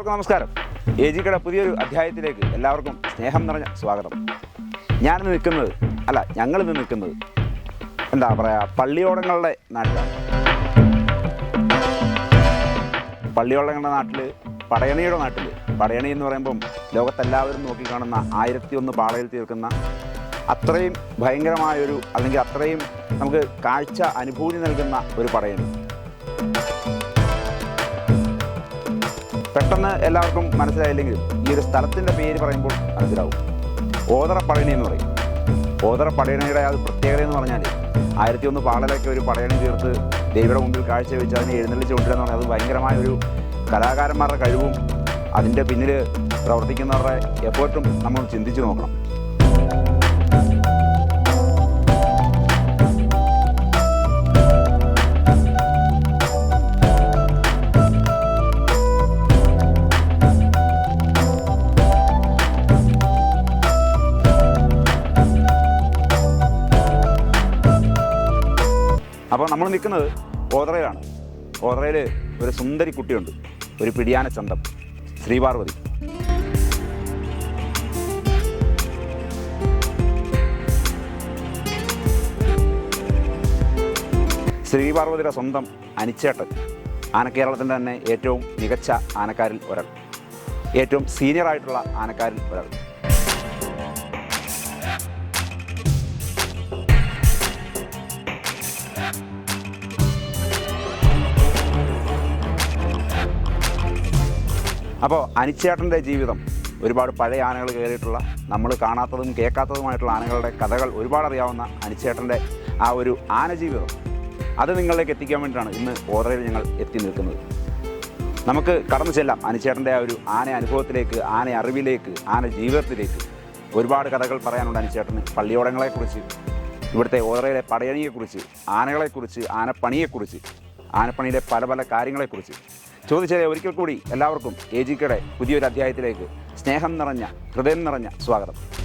എല്ലാവർക്കും നമസ്കാരം. എ ജിക്കയുടെ പുതിയൊരു അധ്യായത്തിലേക്ക് എല്ലാവർക്കും സ്നേഹം നിറഞ്ഞ സ്വാഗതം. ഞാനിന്ന് നിൽക്കുന്നത് അല്ല ഞങ്ങളിന്ന് നിൽക്കുന്നത് എന്താ പറയുക പള്ളിയോടങ്ങളുടെ നാട്ടിലാണ്. പള്ളിയോടങ്ങളുടെ നാട്ടിൽ പടയണിയുടെ നാട്ടിൽ പടയണി എന്ന് പറയുമ്പം ലോകത്തെല്ലാവരും നോക്കിക്കാണുന്ന ആയിരത്തി ഒന്ന് പാളയിൽ തീർക്കുന്ന അത്രയും ഭയങ്കരമായൊരു അല്ലെങ്കിൽ അത്രയും നമുക്ക് കാഴ്ച അനുഭൂതി നൽകുന്ന ഒരു പടയണി. പെട്ടെന്ന് എല്ലാവർക്കും മനസ്സിലായില്ലെങ്കിൽ ഈ ഒരു സ്ഥലത്തിന്റെ പേര് പറയുമ്പോൾ മനസ്സിലാവും. പടയണി എന്ന് പറയും. ഓതറ പടയണിയുടെ ആ ഒരു പ്രത്യേകത എന്ന് പറഞ്ഞാൽ ആയിരത്തി ഒന്ന് പാളലൊക്കെ ഒരു പടയണി തീർത്ത് ദേവിയുടെ മുമ്പിൽ കാഴ്ചവെച്ച് അതിനെ എഴുന്നള്ളിച്ച് കൊണ്ടുവരിക എന്ന് പറഞ്ഞാൽ അത് ഭയങ്കരമായ ഒരു കലാകാരന്മാരുടെ കഴിവും അതിന്റെ പിന്നിൽ പ്രവർത്തിക്കുന്നവരുടെ എഫേർട്ടും നമ്മൾ ചിന്തിച്ചു നോക്കണം. അപ്പോൾ നമ്മൾ നിൽക്കുന്നത് ഓതറയിലാണ്. ഓതറയിൽ ഒരു സുന്ദരി കുട്ടിയുണ്ട്. ഒരു പിടിയാന ചന്തം. ശ്രീപാർവതി. ശ്രീപാർവതിയുടെ സ്വന്തം അനിച്ചേട്ടൻ. ആനക്കേരളത്തിന്റെ തന്നെ ഏറ്റവും മികച്ച ആനക്കാരിൽ ഒരാൾ. ഏറ്റവും സീനിയർ ആയിട്ടുള്ള ആനക്കാരിൽ ഒരാൾ. അപ്പോൾ അനിച്ചേട്ടന്റെ ജീവിതം ഒരുപാട് പഴയ ആനകൾ കയറിയിട്ടുള്ള നമ്മൾ കാണാത്തതും കേൾക്കാത്തതുമായിട്ടുള്ള ആനകളുടെ കഥകൾ ഒരുപാട് അറിയാവുന്ന അനിച്ചേട്ടന്റെ ആ ഒരു ആന ജീവിതം. അത് നിങ്ങളിലേക്ക് എത്തിക്കാൻ വേണ്ടിയിട്ടാണ് ഇന്ന് ഓർഡറിൽ ഞങ്ങൾ എത്തി നിൽക്കുന്നത്. നമുക്ക് കടന്നു ചെല്ലാം അനിച്ചേട്ടന്റെ ആ ഒരു ആന അനുഭവത്തിലേക്ക് ആന അറിവിലേക്ക് ആന ജീവിതത്തിലേക്ക് ഒരുപാട് കഥകൾ പറയാനുണ്ട് അനിച്ചേട്ടന്. പള്ളിയോടങ്ങളെക്കുറിച്ച് ഇവിടുത്തെ ഓതറയിലെ പടയണിയെക്കുറിച്ച് ആനകളെക്കുറിച്ച് ആനപ്പണിയെക്കുറിച്ച്. ആനപ്പണിയിലെ പല പല കാര്യങ്ങളെക്കുറിച്ച്. ചോദിച്ചതേ ഒരിക്കൽ കൂടി എല്ലാവർക്കും എ ജിക്കയുടെ പുതിയൊരു അധ്യായത്തിലേക്ക് സ്നേഹം നിറഞ്ഞ ഹൃദയം നിറഞ്ഞ സ്വാഗതം.